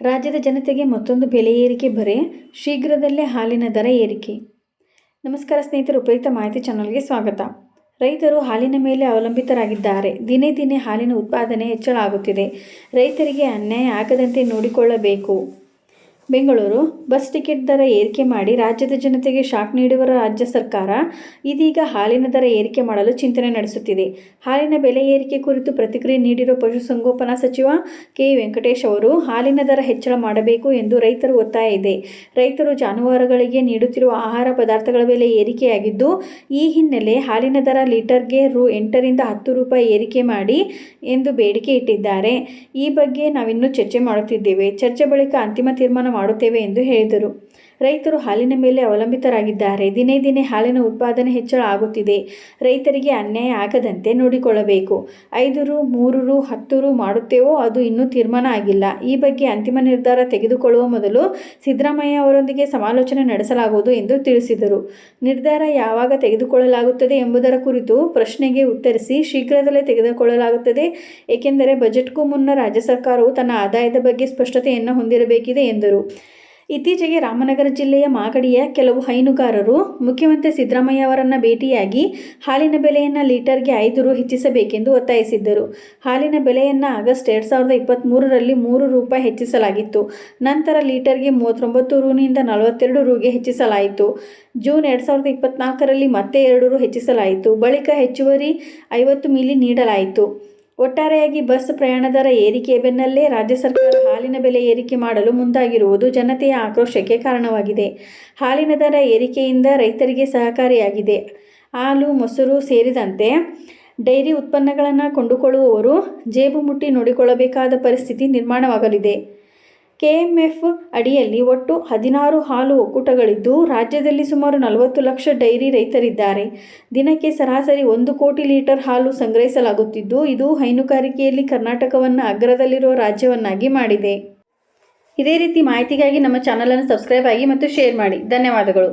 ರಾಜ್ಯದ ಜನತೆಗೆ ಮತ್ತೊಂದು ಬೆಲೆ ಏರಿಕೆ ಬರೆ, ಶೀಘ್ರದಲ್ಲೇ ಹಾಲಿನ ದರ ಏರಿಕೆ. ನಮಸ್ಕಾರ ಸ್ನೇಹಿತರು, ಉಪಯುಕ್ತ ಮಾಹಿತಿ ಚಾನಲ್ಗೆ ಸ್ವಾಗತ. ರೈತರು ಹಾಲಿನ ಮೇಲೆ ಅವಲಂಬಿತರಾಗಿದ್ದಾರೆ. ದಿನೇ ದಿನೇ ಹಾಲಿನ ಉತ್ಪಾದನೆ ಹೆಚ್ಚಳ ಆಗುತ್ತಿದೆ ರೈತರಿಗೆ ಅನ್ಯಾಯ ಆಗದಂತೆ ನೋಡಿಕೊಳ್ಳಬೇಕು. ಬೆಂಗಳೂರು. ಬಸ್ ಟಿಕೆಟ್ ದರ ಏರಿಕೆ ಮಾಡಿ ರಾಜ್ಯದ ಜನತೆಗೆ ಶಾಕ್ ನೀಡುವ ರಾಜ್ಯ ಸರ್ಕಾರ ಇದೀಗ ಹಾಲಿನ ದರ ಏರಿಕೆ ಮಾಡಲು ಚಿಂತನೆ ನಡೆಸುತ್ತಿದೆ. ಹಾಲಿನ ಬೆಲೆ ಏರಿಕೆ ಕುರಿತು ಪ್ರತಿಕ್ರಿಯೆ ನೀಡಿರುವ ಪಶುಸಂಗೋಪನಾ ಸಚಿವ ಕೆ. ವೆಂಕಟೇಶ್ ಅವರು, ಹಾಲಿನ ದರ ಹೆಚ್ಚಳ ಮಾಡಬೇಕು ಎಂದು ರೈತರು ಒತ್ತಾಯ ಇದೆ. ರೈತರು ಜಾನುವಾರುಗಳಿಗೆ ನೀಡುತ್ತಿರುವ ಆಹಾರ ಪದಾರ್ಥಗಳ ಬೆಲೆ ಏರಿಕೆಯಾಗಿದ್ದು, ಈ ಹಿನ್ನೆಲೆ ಹಾಲಿನ ದರ ಲೀಟರ್ಗೆ ರು ಎಂಟರಿಂದ ಹತ್ತು ರೂಪಾಯಿ ಏರಿಕೆ ಮಾಡಿ ಎಂದು ಬೇಡಿಕೆ ಇಟ್ಟಿದ್ದಾರೆ. ಈ ಬಗ್ಗೆ ನಾವಿನ್ನೂ ಚರ್ಚೆ ಮಾಡುತ್ತಿದ್ದೇವೆ. ಚರ್ಚೆ ಬಳಿಕ ಅಂತಿಮ ತೀರ್ಮಾನ ಮಾಡುತ್ತೇವೆ ಎಂದು ಹೇಳಿದರು. ರೈತರು ಹಾಲಿನ ಮೇಲೆ ಅವಲಂಬಿತರಾಗಿದ್ದಾರೆ. ದಿನೇ ದಿನೇ ಹಾಲಿನ ಉತ್ಪಾದನೆ ಹೆಚ್ಚಳ ಆಗುತ್ತಿದೆ. ರೈತರಿಗೆ ಅನ್ಯಾಯ ಆಗದಂತೆ ನೋಡಿಕೊಳ್ಳಬೇಕು. ಐದು ರು, ಮೂರು ರು, ಹತ್ತು ರು ಮಾಡುತ್ತೇವೋ ಅದು ಇನ್ನೂ ತೀರ್ಮಾನ ಆಗಿಲ್ಲ. ಈ ಬಗ್ಗೆ ಅಂತಿಮ ನಿರ್ಧಾರ ತೆಗೆದುಕೊಳ್ಳುವ ಮೊದಲು ಸಿದ್ದರಾಮಯ್ಯ ಅವರೊಂದಿಗೆ ಸಮಾಲೋಚನೆ ನಡೆಸಲಾಗುವುದು ಎಂದು ತಿಳಿಸಿದರು. ನಿರ್ಧಾರ ಯಾವಾಗ ತೆಗೆದುಕೊಳ್ಳಲಾಗುತ್ತದೆ ಎಂಬುದರ ಕುರಿತು ಪ್ರಶ್ನೆಗೆ ಉತ್ತರಿಸಿ ಶೀಘ್ರದಲ್ಲೇ ತೆಗೆದುಕೊಳ್ಳಲಾಗುತ್ತದೆ. ಏಕೆಂದರೆ ಬಜೆಟ್ಗೂ ಮುನ್ನ ರಾಜ್ಯ ಸರ್ಕಾರವು ತನ್ನ ಆದಾಯದ ಬಗ್ಗೆ ಸ್ಪಷ್ಟತೆಯನ್ನು ಹೊಂದಿರಬೇಕಿದೆ ಎಂದರು. ಇತ್ತೀಚೆಗೆ ರಾಮನಗರ ಜಿಲ್ಲೆಯ ಮಾಗಡಿಯ ಕೆಲವು ಹೈನುಗಾರರು ಮುಖ್ಯಮಂತ್ರಿ ಸಿದ್ದರಾಮಯ್ಯ ಅವರನ್ನು ಭೇಟಿಯಾಗಿ ಹಾಲಿನ ಬೆಲೆಯನ್ನು ಲೀಟರ್ಗೆ ಐದು ರು ಹೆಚ್ಚಿಸಬೇಕೆಂದು ಒತ್ತಾಯಿಸಿದ್ದರು. ಹಾಲಿನ ಬೆಲೆಯನ್ನು ಆಗಸ್ಟ್ ಎರಡು ಸಾವಿರದ ಇಪ್ಪತ್ತ್ಮೂರರಲ್ಲಿ ಮೂರು ರೂಪಾಯಿ ಹೆಚ್ಚಿಸಲಾಗಿತ್ತು. ನಂತರ ಲೀಟರ್ಗೆ ಮೂವತ್ತೊಂಬತ್ತು ರೂನಿಂದ ನಲವತ್ತೆರಡು ರುಗೆ ಹೆಚ್ಚಿಸಲಾಯಿತು. ಜೂನ್ ಎರಡು ಸಾವಿರದ ಇಪ್ಪತ್ತ್ನಾಲ್ಕರಲ್ಲಿ ಮತ್ತೆ ಎರಡು ರು ಹೆಚ್ಚಿಸಲಾಯಿತು. ಬಳಿಕ ಹೆಚ್ಚುವರಿ ಐವತ್ತು ಮಿಲಿ ನೀಡಲಾಯಿತು. ಒಟ್ಟಾರೆಯಾಗಿ ಬಸ್ ಪ್ರಯಾಣ ದರ ಏರಿಕೆಯ ಬೆನ್ನಲ್ಲೇ ರಾಜ್ಯ ಸರ್ಕಾರ ಹಾಲಿನ ಬೆಲೆ ಏರಿಕೆ ಮಾಡಲು ಮುಂದಾಗಿರುವುದು ಜನತೆಯ ಆಕ್ರೋಶಕ್ಕೆ ಕಾರಣವಾಗಿದೆ. ಹಾಲಿನ ದರ ಏರಿಕೆಯಿಂದ ರೈತರಿಗೆ ಸಹಕಾರಿಯಾಗಿದೆ. ಹಾಲು, ಮೊಸರು ಸೇರಿದಂತೆ ಡೈರಿ ಉತ್ಪನ್ನಗಳನ್ನು ಕೊಂಡುಕೊಳ್ಳುವವರು ಜೇಬು ಮುಟ್ಟಿ ನೋಡಿಕೊಳ್ಳಬೇಕಾದ ಪರಿಸ್ಥಿತಿ ನಿರ್ಮಾಣವಾಗಲಿದೆ. ಕೆಎಂಎಫ್ ಅಡಿಯಲ್ಲಿ ಒಟ್ಟು ಹದಿನಾರು ಹಾಲು ಒಕ್ಕೂಟಗಳಿದ್ದು, ರಾಜ್ಯದಲ್ಲಿ ಸುಮಾರು ನಲವತ್ತು ಲಕ್ಷ ಡೈರಿ ರೈತರಿದ್ದಾರೆ. ದಿನಕ್ಕೆ ಸರಾಸರಿ ಒಂದು ಕೋಟಿ ಲೀಟರ್ ಹಾಲು ಸಂಗ್ರಹಿಸಲಾಗುತ್ತಿದ್ದು, ಇದು ಹೈನುಗಾರಿಕೆಯಲ್ಲಿ ಕರ್ನಾಟಕವನ್ನು ಅಗ್ರದಲ್ಲಿರುವ ರಾಜ್ಯವನ್ನಾಗಿ ಮಾಡಿದೆ. ಇದೇ ರೀತಿ ಮಾಹಿತಿಗಾಗಿ ನಮ್ಮ ಚಾನಲನ್ನು ಸಬ್ಸ್ಕ್ರೈಬ್ ಆಗಿ ಮತ್ತು ಶೇರ್ ಮಾಡಿ. ಧನ್ಯವಾದಗಳು.